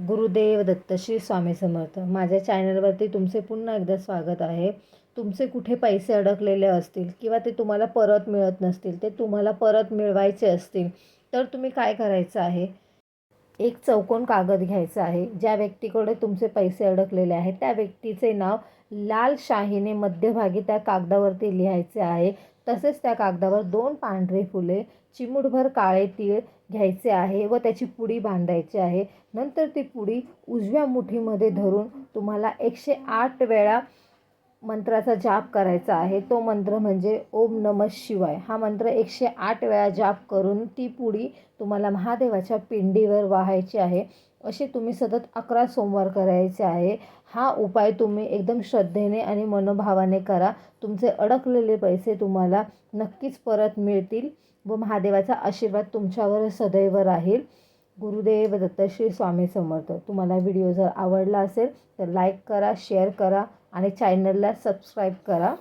गुरुदेव दत्त श्री स्वामी समर्थ. माझ्या चॅनलवरती तुमचे पुन्हा एकदा स्वागत आहे. तुमचे कुठे पैसे अडकलेले असतील किंवा ते तुम्हाला परत मिळत नसतील ते तुम्हाला परत मिळवायचे असतील तर तुम्ही काय करायचं आहे? एक चौकोन कागद घ्यायचा आहे. ज्या व्यक्तीकडे तुमचे पैसे अडकलेले आहेत त्या व्यक्तीचे नाव लाल शाहीने मध्यभागी त्या कागदावरती लिहायचे आहे. तसेच त्या कागदावर दोन पांढरे फुले चिमुटभर काळे तीळ घ्यायचे आहे व त्याची पुडी बांधायची आहे. नंतर ती पुडी उजव्या मुठीमध्ये धरून तुम्हाला एकशे आठ वेळा मंत्राचा जाप करायचा आहे. तो मंत्र म्हणजे ओम नम शिवाय. हा मंत्र एकशे आठ वेळा जाप करून ती पुडी तुम्हाला महादेवाच्या पिंडीवर वाहायची आहे. असे तुम्ही सतत अकरा सोमवार करायचे आहे. हा उपाय तुम्ही एकदम श्रद्धेने आणि मनोभावाने करा. तुमचे अडकलेले पैसे तुम्हाला नक्कीच परत मिळतील व महादेवाचा आशीर्वाद तुमच्यावर सदैव राहील. गुरुदेव दत्त श्री स्वामी समर्थ. तुम्हाला व्हिडिओ जर आवडला असेल तर लाईक करा शेअर करा आणि चॅनलला सबस्क्राईब करा.